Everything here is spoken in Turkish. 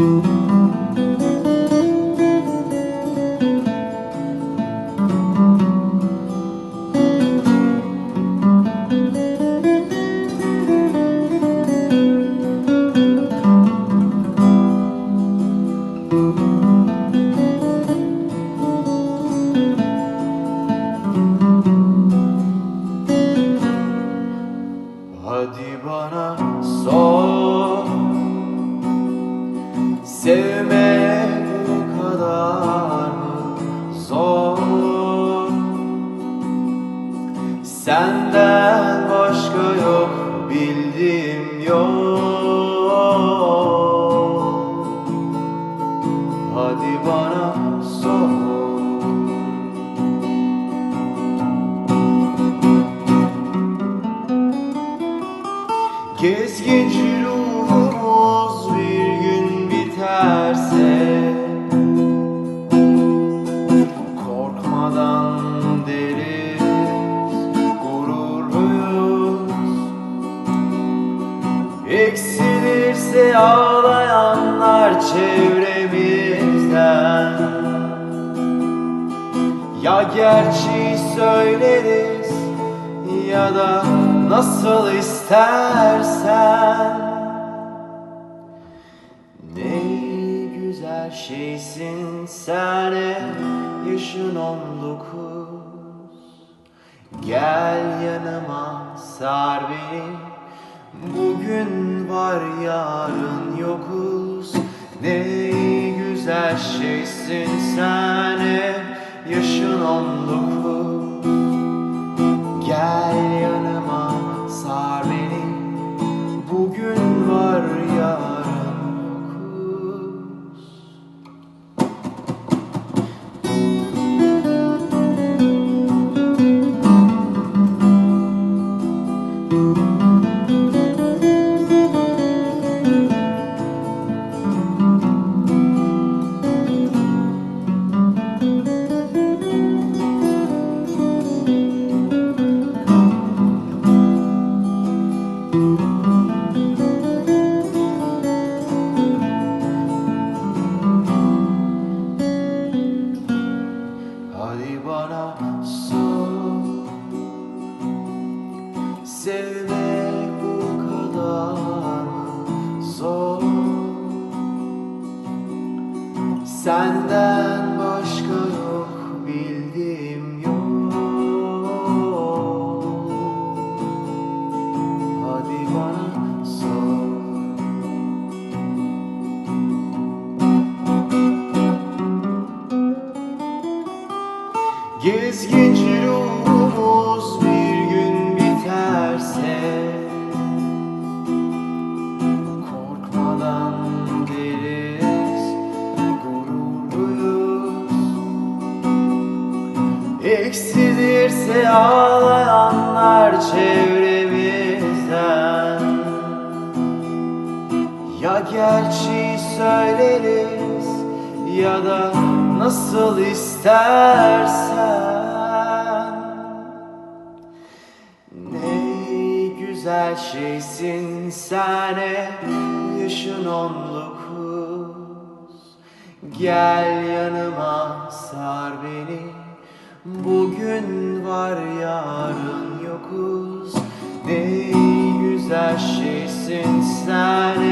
Hadi bana sor. Sevmek bu kadar mı zor. Senden başka yok bildiğim yol Hadi bana Eksilirse ağlayanlar çevremizden. Ya gerçeği söyleriz ya da nasıl istersen. Ne güzel şeysin sen hep yaşın on dokuz. Gel yanıma sar beni Bugün var yarın yokuz. Ne güzel şeysin sen hep yaşın on dokuz Gezginci ruhumuz bir gün biterse Korkmadan deriz, gururluyuz Eksilirse ağlayanlar çevremizden Ya gerçeği söyleriz ya da nasıl istersen. Ne güzel şeysin sen yaşın on Gel yanıma sar beni. Bugün var yarın yokuz. Ne güzel şeysin sen